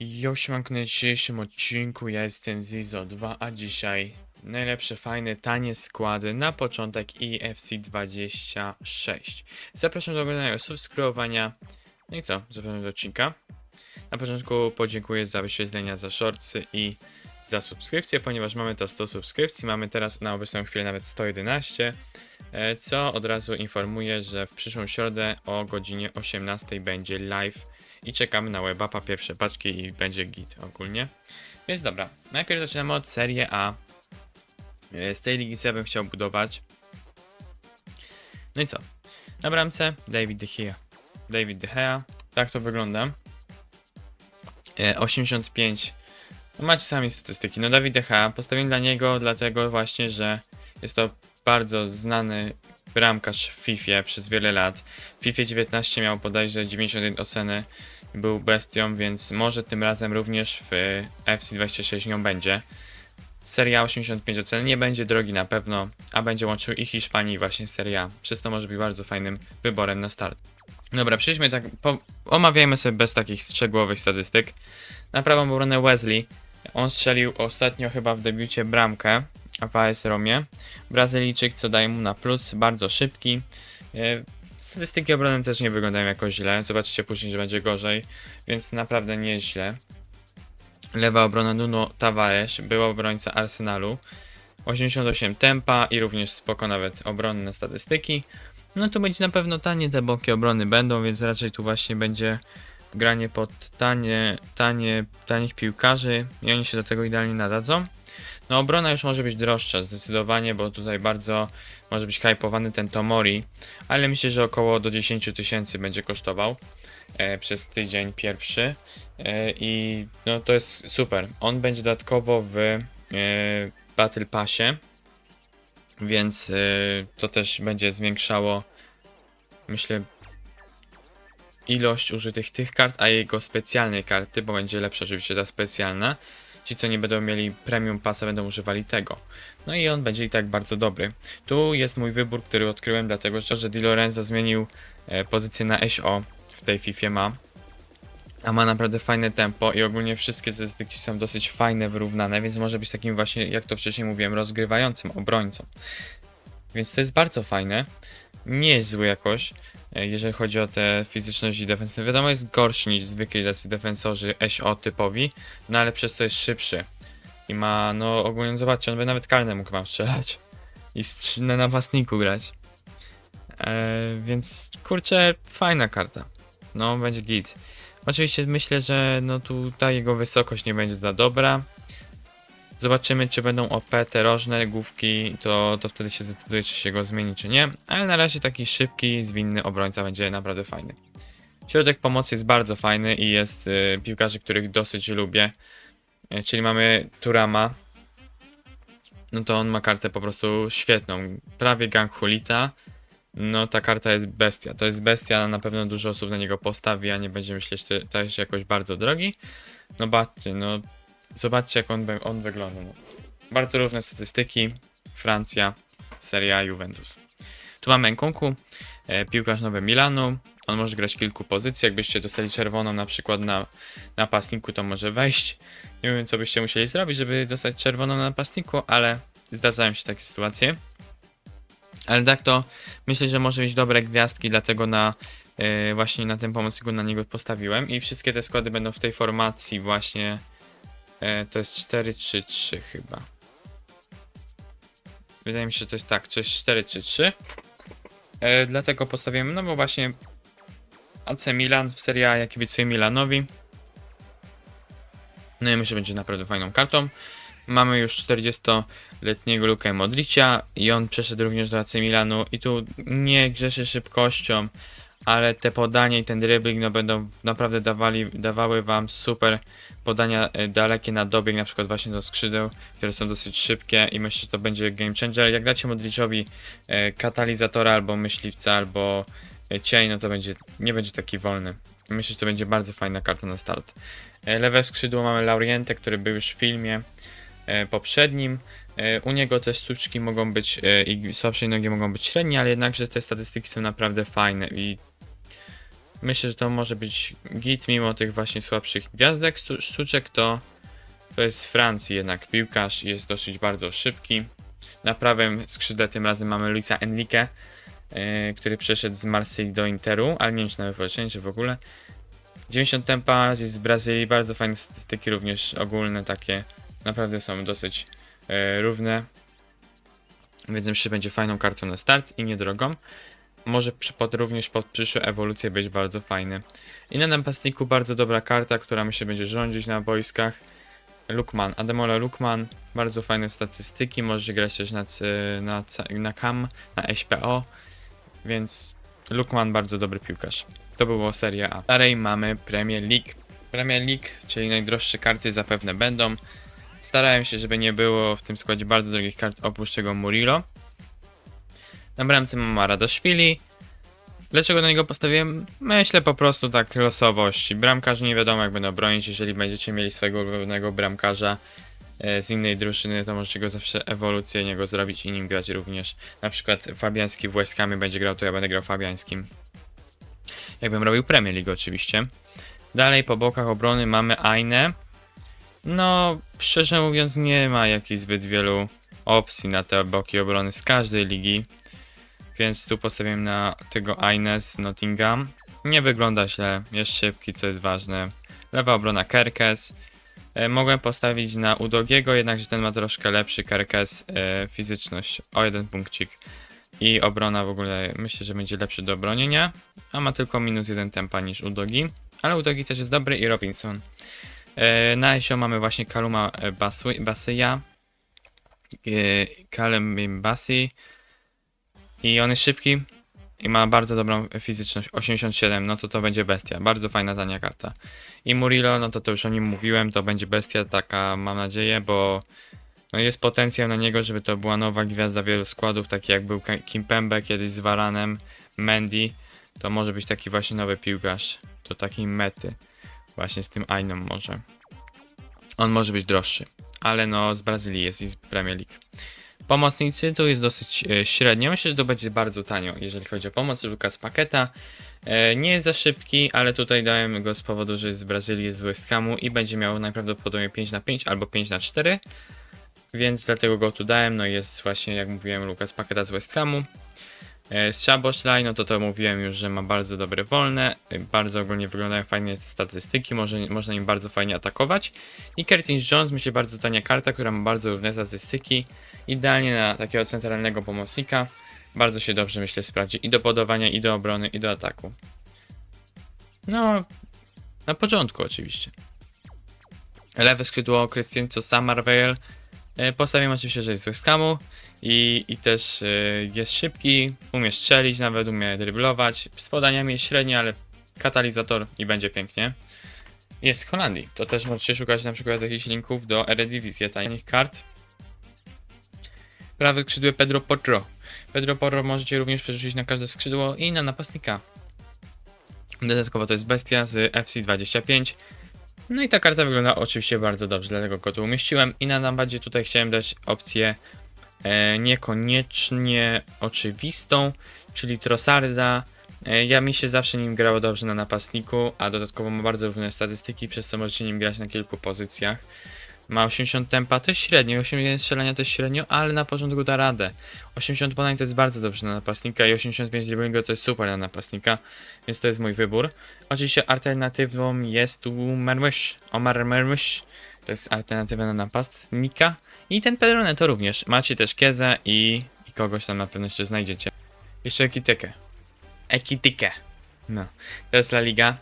Josiłam na dzisiejszym odcinku, ja jestem Zizo2, a dzisiaj najlepsze, fajne, tanie składy na początek EFC 26. Zapraszam do oglądania, subskrybowania, no i co, zapraszam do odcinka. Na początku podziękuję za wyświetlenia, za shortsy i za subskrypcję, ponieważ mamy to 100 subskrypcji, mamy teraz na obecną chwilę nawet 111, e, co od razu informuje, że w przyszłą środę o godzinie 18 będzie live i czekamy na webapa pierwsze paczki i będzie git ogólnie. Więc dobra, najpierw zaczynamy od serii A. E, Z tej ligi ja bym chciał budować. No i co? Na bramce David De Gea. David De Gea, tak to wygląda. E, 85. No macie sami statystyki. No David De Gea, postawiłem dla niego dlatego właśnie, że jest to bardzo znany bramkarz w FIFA przez wiele lat. W FIFA 19 miał bodajże 91 oceny, był bestią, więc może tym razem również w FC26 nią będzie. Seria 85 oceny nie będzie drogi na pewno, a będzie łączył i Hiszpanii i właśnie Seria. Przez to może być bardzo fajnym wyborem na start. Dobra, przejdźmy tak, omawiajmy sobie bez takich szczegółowych statystyk. Na prawą obronę Wesley, on strzelił ostatnio chyba w debiucie bramkę w AS Romie. Brazylijczyk, co daje mu na plus, bardzo szybki. E, Statystyki obrony też nie wyglądają jakoś źle. Zobaczycie później, że będzie gorzej, więc naprawdę nie źle. Lewa obrona Nuno Tavares, był obrońca Arsenalu. 88 tempa i również spoko nawet obronne statystyki. No to będzie na pewno tanie te boki obrony będą, więc raczej tu właśnie będzie granie pod tanie, tanie, tanich piłkarzy i oni się do tego idealnie nadadzą. No obrona już może być droższa zdecydowanie, bo tutaj bardzo może być hypowany ten Tomori, ale myślę, że około do 10 tysięcy będzie kosztował e, przez tydzień pierwszy e, i no to jest super. On będzie dodatkowo w e, Battle Passie, więc e, to też będzie zwiększało myślę ilość użytych tych kart, a jego specjalnej karty, bo będzie lepsza oczywiście ta specjalna. Ci, co nie będą mieli premium pasa, będą używali tego. No i on będzie i tak bardzo dobry. Tu jest mój wybór, który odkryłem, dlatego że Di Lorenzo zmienił e, pozycję na SO w tej FIFA ma. A ma naprawdę fajne tempo i ogólnie wszystkie statystyki są dosyć fajne, wyrównane, więc może być takim właśnie, jak to wcześniej mówiłem, rozgrywającym obrońcą. Więc to jest bardzo fajne. Nie jest zły jakoś, e, jeżeli chodzi o te fizyczność i defensywę. Wiadomo, jest gorszy niż zwykli tacy defensorzy SO typowi, no ale przez to jest szybszy. I ma, no ogólnie zobaczcie, on by nawet karne mógł wam strzelać. I na napastniku grać. E, więc kurczę, fajna karta. No, będzie git. Oczywiście myślę, że no tu ta jego wysokość nie będzie za dobra. Zobaczymy, czy będą OP te rożne główki, to, to wtedy się zdecyduje, czy się go zmieni, czy nie. Ale na razie taki szybki, zwinny obrońca będzie naprawdę fajny. Środek pomocy jest bardzo fajny i jest y, piłkarzy, których dosyć lubię. Y, czyli mamy Turama. No to on ma kartę po prostu świetną. Prawie gang Hulita. No ta karta jest bestia. To jest bestia, na pewno dużo osób na niego postawi, a nie będzie myśleć, że to jest jakoś bardzo drogi. No baczcie, no zobaczcie jak on, on wygląda. No. Bardzo równe statystyki. Francja, Serie A, Juventus. Tu mamy Nkunku, e, piłkarz Nowe Milanu. On może grać w kilku pozycji. Jakbyście dostali czerwoną na przykład na napastniku, to może wejść. Nie wiem, co byście musieli zrobić, żeby dostać czerwoną na napastniku, ale zdarzają się takie sytuacje. Ale tak to myślę, że może mieć dobre gwiazdki, dlatego na e, właśnie na tym pomocniku na niego postawiłem. I wszystkie te składy będą w tej formacji właśnie. E, to jest 4-3-3 chyba. Wydaje mi się, że to jest tak, coś 4-3-3. E, dlatego postawiłem, no bo właśnie AC Milan w Serie A, jak kibicuję Milanowi. No i myślę, że będzie naprawdę fajną kartą. Mamy już 40-letniego Lukę Modricia i on przeszedł również do AC Milanu i tu nie grzeszy szybkością, ale te podanie i ten dribbling no będą naprawdę dawali, dawały wam super podania e, dalekie na dobieg, na przykład właśnie do skrzydeł, które są dosyć szybkie i myślę, że to będzie game changer. Jak dacie Modricowi e, katalizatora albo myśliwca, albo e, cień, no to będzie, nie będzie taki wolny. Myślę, że to będzie bardzo fajna karta na start. Lewe skrzydło mamy Lauriente, który był już w filmie poprzednim. U niego te sztuczki mogą być i słabszej nogi mogą być średnie, ale jednakże te statystyki są naprawdę fajne i Myślę, że to może być git mimo tych właśnie słabszych gwiazdek sztuczek, to to jest z Francji jednak piłkarz jest dosyć bardzo szybki. Na prawym skrzydle tym razem mamy Luisa Enrique, yy, który przeszedł z Marsylii do Interu, ale nie wiem czy na wypoczęcie czy w ogóle. 90 tempa jest z Brazylii, bardzo fajne statystyki również ogólne takie, naprawdę są dosyć yy, równe. Więc myślę, że będzie fajną kartą na start i niedrogą. Może pod, również pod przyszłe ewolucje być bardzo fajny. I na napastniku bardzo dobra karta, która myślę będzie rządzić na boiskach. Lukman, Ademola Lukman, bardzo fajne statystyki, może grać też na, c- na, c- na CAM, na SPO, więc Lukman bardzo dobry piłkarz. To było Serie A. Dalej mamy Premier League. Premier League, czyli najdroższe karty zapewne będą. Starałem się, żeby nie było w tym składzie bardzo drogich kart oprócz tego Murillo. Na bramce mam Maradashvili. Dlaczego na niego postawiłem? Myślę po prostu tak losowość. Bramkarzy nie wiadomo jak będą bronić. Jeżeli będziecie mieli swojego ulubionego bramkarza e, z innej drużyny, to możecie go zawsze ewolucję niego zrobić i nim grać również. Na przykład Fabiański w West Hamie będzie grał, to ja będę grał Fabiańskim. Jakbym robił Premier League oczywiście. Dalej po bokach obrony mamy Aine. No, szczerze mówiąc, nie ma jakichś zbyt wielu opcji na te boki obrony z każdej ligi. Więc tu postawiłem na tego Aines Nottingham. Nie wygląda źle, jest szybki, co jest ważne. Lewa obrona Kerkes. E, mogłem postawić na Udogiego, jednakże ten ma troszkę lepszy Kerkes e, fizyczność o jeden punkcik. I obrona w ogóle myślę, że będzie lepszy do bronienia, a ma tylko minus jeden tempa niż Udogi. Ale Udogi też jest dobry i Robinson. E, na ISO mamy właśnie Kaluma Basyja, Kalem Basi i on jest szybki i ma bardzo dobrą fizyczność, 87, no to to będzie bestia, bardzo fajna tania karta. I Murillo, no to to już o nim mówiłem, to będzie bestia taka, mam nadzieję, bo no jest potencjał na niego, żeby to była nowa gwiazda wielu składów, taki jak był Kimpembe kiedyś z Varanem, Mendy, to może być taki właśnie nowy piłkarz do takiej mety, właśnie z tym Ainą może. On może być droższy, ale no z Brazylii jest i z Premier League. Pomocnicy tu jest dosyć e, średnio. Myślę, że to będzie bardzo tanio, jeżeli chodzi o pomoc. Lukas Paketa e, nie jest za szybki, ale tutaj dałem go z powodu, że jest z Brazylii, jest z West Hamu i będzie miał najprawdopodobniej 5 na 5 albo 5 na 4 więc dlatego go tu dałem. No jest właśnie, jak mówiłem, Lukas Paketa z West Hamu. E, Z Szaboszlaj, no to to mówiłem już, że ma bardzo dobre wolne, e, bardzo ogólnie wyglądają fajnie te statystyki, może, można im bardzo fajnie atakować. I Curtis Jones, myślę, bardzo tania karta, która ma bardzo równe statystyki, idealnie na takiego centralnego pomocnika. Bardzo się dobrze, myślę, sprawdzi i do podawania, i do obrony, i do ataku. No, na początku oczywiście. Lewe skrzydło Christianco Summervale. E, Postawiłem oczywiście, że jest z West Hamu i, i też e, jest szybki, umie strzelić, nawet umie dryblować. Z podaniami jest średni, ale katalizator i będzie pięknie. Jest z Holandii. To też możecie szukać na przykład jakichś linków do Eredivisie, tanich kart. Prawe skrzydło Pedro Porro. Pedro Porro możecie również przerzucić na każde skrzydło i na napastnika. Dodatkowo to jest bestia z FC25. No i ta karta wygląda oczywiście bardzo dobrze, dlatego go tu umieściłem. I na napadzie tutaj chciałem dać opcję niekoniecznie oczywistą, czyli Trossarda. E, ja mi się zawsze nim grało dobrze na napastniku, a dodatkowo ma bardzo równe statystyki, przez co możecie nim grać na kilku pozycjach. Ma 80 tempa, to jest średnio, 80 strzelania to jest średnio, ale na początku da radę. 80 podań to jest bardzo dobrze na napastnika i 85 driblingu to jest super na napastnika, więc to jest mój wybór. Oczywiście alternatywą jest tu Mermush, Omar Mermush, to jest alternatywa na napastnika. I ten Pedro Neto również. Macie też Kiezę i, i kogoś tam na pewno jeszcze znajdziecie. Jeszcze Ekitekę. Ekitikę. No, jest La Liga.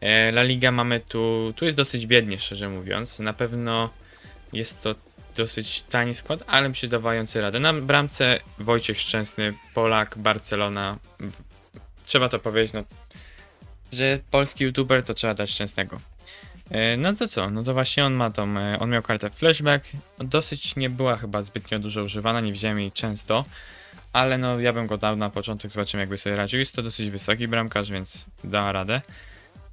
E, La Liga mamy tu, tu jest dosyć biednie, szczerze mówiąc. Na pewno jest to dosyć tani skład, ale przydawający radę. Na bramce Wojciech Szczęsny, Polak, Barcelona. Trzeba to powiedzieć, no, że polski youtuber to trzeba dać Szczęsnego. E, No to co? No to właśnie on ma tą, e, on miał kartę flashback. Dosyć nie była chyba zbytnio dużo używana, nie widziałem jej często. Ale no ja bym go dał na początek, zobaczymy jakby sobie radził. Jest to dosyć wysoki bramkarz, więc da radę.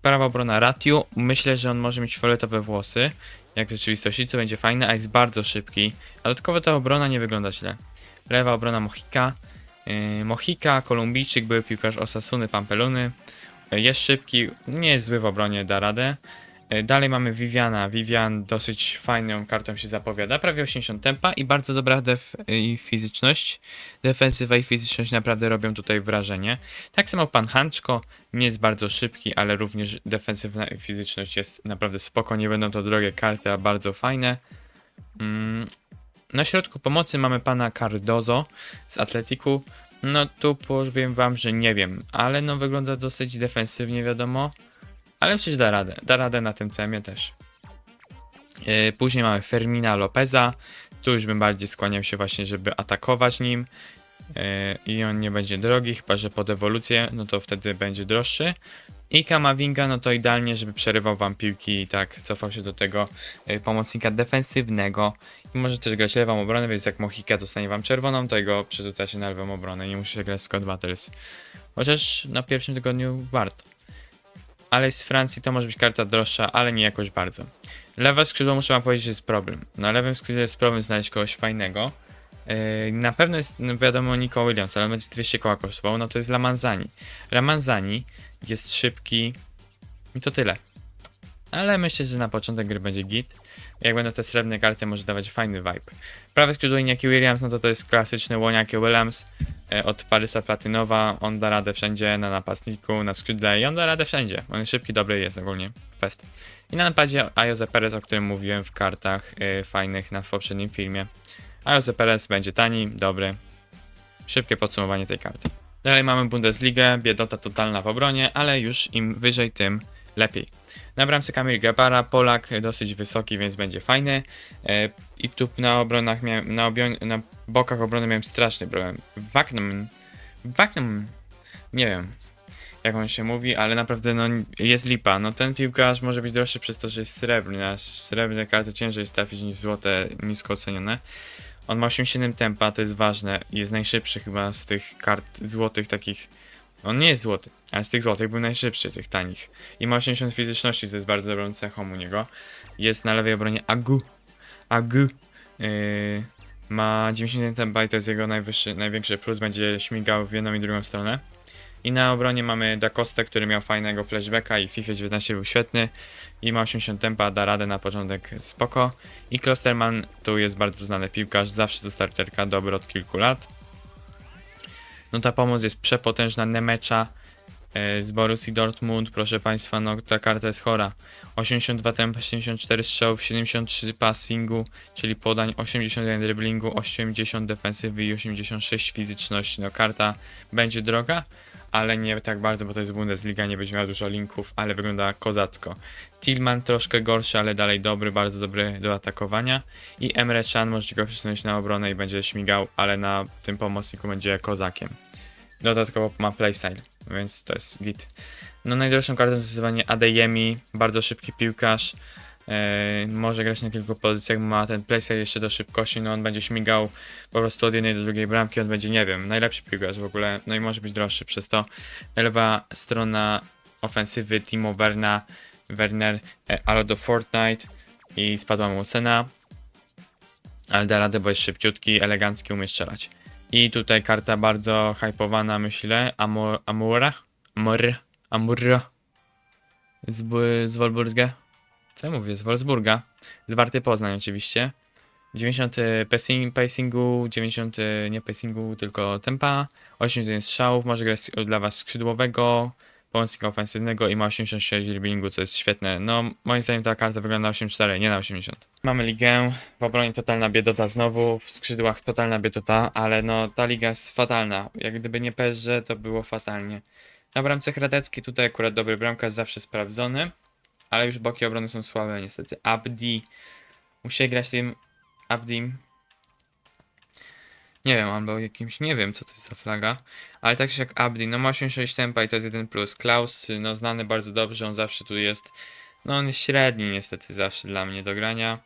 Prawa obrona Ratiu. Myślę, że on może mieć fioletowe włosy, jak w rzeczywistości, co będzie fajne, a jest bardzo szybki. A dodatkowo ta obrona nie wygląda źle. Lewa obrona Mochika. Yy, Mochika, Kolumbijczyk, były piłkarz Osasuny, Pampeluny. E, Jest szybki, nie jest zły w obronie, da radę. E, Dalej mamy Viviana. Vivian dosyć fajną kartą się zapowiada. Prawie 80 tempa i bardzo dobra def i fizyczność. Defensywa i fizyczność naprawdę robią tutaj wrażenie. Tak samo pan Hanczko nie jest bardzo szybki, ale również defensywna i fizyczność jest naprawdę spoko. Nie będą to drogie karty, a bardzo fajne. Mm. Na środku pomocy mamy pana Cardozo z Atletiku. No tu powiem wam, że nie wiem, ale no wygląda dosyć defensywnie wiadomo. Ale przecież da radę. Da radę na tym CM też. Yy, Później mamy Fermina Lopeza. Tu już bym bardziej skłaniał się właśnie, żeby atakować nim. Yy, I on nie będzie drogi, chyba że pod ewolucję, no to wtedy będzie droższy. I Kamavinga, no to idealnie, żeby przerywał wam piłki i tak cofał się do tego yy, pomocnika defensywnego. I może też grać lewą obronę, więc jak Mohika dostanie wam czerwoną, to jego przerzuca się na lewą obronę. Nie musi się grać Scott Battles. Chociaż na pierwszym tygodniu warto ale z Francji to może być karta droższa, ale nie jakoś bardzo. Lewe skrzydło muszę wam powiedzieć, że jest problem. Na lewym skrzydle jest problem znaleźć kogoś fajnego. Yy, na pewno jest, no wiadomo, Nico Williams, ale on będzie 200 koła kosztował, no to jest Lamanzani. Lamanzani jest szybki i to tyle. Ale myślę, że na początek gry będzie git. Jak będą te srebrne karty, może dawać fajny vibe. Prawe skrzydło Iñaki Williams, no to to jest klasyczny Łoniaki Williams od Parysa Platynowa. On da radę wszędzie, na napastniku, na skrzydle i on da radę wszędzie. On jest szybki, dobry jest ogólnie. Fest. I na napadzie Ayoze Perez, o którym mówiłem w kartach e, fajnych na poprzednim filmie. Ayoze Perez będzie tani, dobry. Szybkie podsumowanie tej karty. Dalej mamy Bundesligę, biedota totalna w obronie, ale już im wyżej, tym lepiej. Na bramce Kamil Grabara, Polak dosyć wysoki, więc będzie fajny. E, I tu na obronach miałem, na, na bokach obrony miałem straszny problem. Wagnem, Wagnem, nie wiem jak on się mówi, ale naprawdę no, jest lipa. No ten piłkarz może być droższy przez to, że jest srebrny, a srebrne karty ciężej jest trafić niż złote, nisko ocenione. On ma 87 tempa, to jest ważne. Jest najszybszy chyba z tych kart złotych takich. On nie jest złoty, ale z tych złotych był najszybszy, tych tanich. I ma 80 fizyczności, co jest bardzo dobrą cechą u niego. Jest na lewej obronie Agu. Agu. Yy, ma 91 tempa i to jest jego najwyższy, największy plus. Będzie śmigał w jedną i drugą stronę. I na obronie mamy Da Costa, który miał fajnego flashbacka i w FIFA 19 był świetny. I ma 80 tempa, da radę na początek spoko. I Klosterman tu jest bardzo znany piłkarz, zawsze do starterka, dobry od kilku lat. No ta pomoc jest przepotężna, Nemecza e, z Borussii Dortmund, proszę Państwa, no ta karta jest chora. 82 tempa, 74 strzałów, 73 passingu, czyli podań, 81 driblingu, 80 defensywy i 86 fizyczności. No karta będzie droga, ale nie tak bardzo, bo to jest Bundesliga, nie będzie miała dużo linków, ale wygląda kozacko. Tillman troszkę gorszy, ale dalej dobry, bardzo dobry do atakowania. I Emre Can możecie go przesunąć na obronę i będzie śmigał, ale na tym pomocniku będzie kozakiem. Dodatkowo ma playstyle, więc to jest git. No najdroższą kartą zdecydowanie Adeyemi, bardzo szybki piłkarz. Eee, może grać na kilku pozycjach, ma ten playstyle jeszcze do szybkości, no on będzie śmigał po prostu od jednej do drugiej bramki, on będzie, nie wiem, najlepszy piłkarz w ogóle, no i może być droższy przez to. Lewa strona ofensywy Timo Werna, Werner, e, ale do Fortnite i spadła mu cena, ale da radę, bo jest szybciutki, elegancki, umie strzelać. I tutaj karta bardzo hypowana, myślę, Amor, Amora, Amor, Amurra z, z Wolfsburga. Co ja mówię? Z Wolfsburga. Z Warty Poznań oczywiście. 90 pacing, pacingu, 90 nie pacingu, tylko tempa, 81 strzałów, może grać dla was skrzydłowego, pomocnika ofensywnego i ma 86 driblingu, co jest świetne. No, moim zdaniem ta karta wygląda na 84, nie na 80. Mamy ligę, w obronie totalna biedota znowu, w skrzydłach totalna biedota, ale no, ta liga jest fatalna. Jak gdyby nie PSG, to było fatalnie. Na bramce Hradecki tutaj akurat dobry bramkarz, zawsze sprawdzony, ale już boki obrony są słabe niestety. Abdi, musi grać tym Abdim. Nie wiem, albo jakimś, nie wiem co to jest za flaga, ale tak czy jak Abdi, no ma 86 tempa i to jest jeden plus. Klaus, no znany bardzo dobrze, on zawsze tu jest, no on jest średni niestety zawsze dla mnie do grania.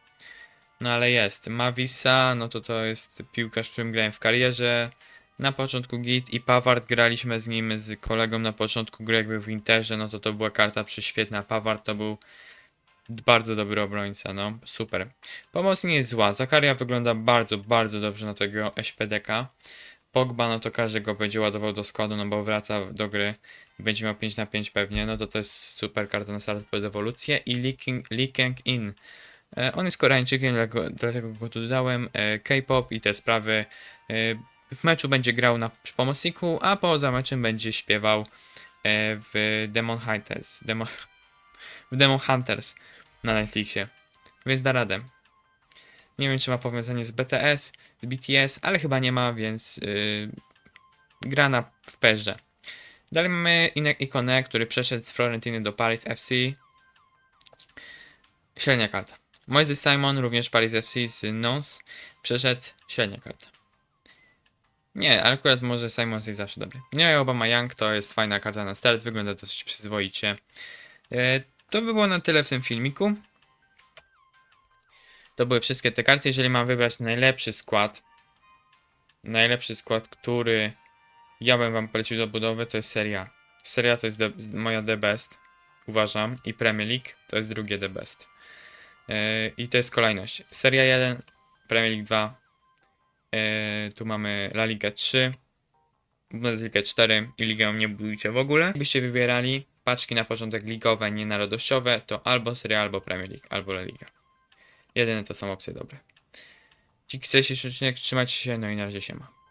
No ale jest. Mavisa, no to to jest piłkarz, którym grałem w karierze. Na początku Git i Paward graliśmy z nim, z kolegą na początku gry, był w Interze, no to to była karta prześwietna. Paward to był bardzo dobry obrońca, no super. Pomoc nie jest zła. Zakaria wygląda bardzo, bardzo dobrze na tego SPDK. Pogba, no to każdy go będzie ładował do składu, no bo wraca do gry będzie miał 5 na 5 pewnie, no to to jest super karta na start pod ewolucję i Lee King, Lee Kang In. E, on jest Koreańczykiem, dlatego, go tu dodałem. E, K-pop i te sprawy. W meczu będzie grał na pomocniku, a poza meczem będzie śpiewał e, w Demon Hunters. W Demon Hunters na Netflixie. Więc da radę. Nie wiem, czy ma powiązanie z BTS, z BTS, ale chyba nie ma, więc yy, gra na w perze. Dalej mamy Inek Ikonę, który przeszedł z Florentiny do Paris FC. Średnia karta. Moises Simon, również Paris FC z Nons, przeszedł średnia karta. Nie, akurat może Simon jest zawsze dobry. Nie, Obama Young to jest fajna karta na start, wygląda dosyć przyzwoicie. E, to by było na tyle w tym filmiku. To były wszystkie te karty. Jeżeli mam wybrać najlepszy skład, najlepszy skład, który ja bym wam polecił do budowy, to jest Seria. Seria to jest the, moja The Best, uważam, i Premier League to jest drugie The Best. Yy, I to jest kolejność. Seria 1, Premier League 2, yy, tu mamy La Liga 3, Bundesliga 4 i Ligę nie budujcie w ogóle. Jakbyście wybierali paczki na początek ligowe, nie narodowościowe, to albo Seria, albo Premier League, albo La Liga. Jedyne to są opcje dobre. Dzięki odcinek, trzymajcie się, no i na razie się ma.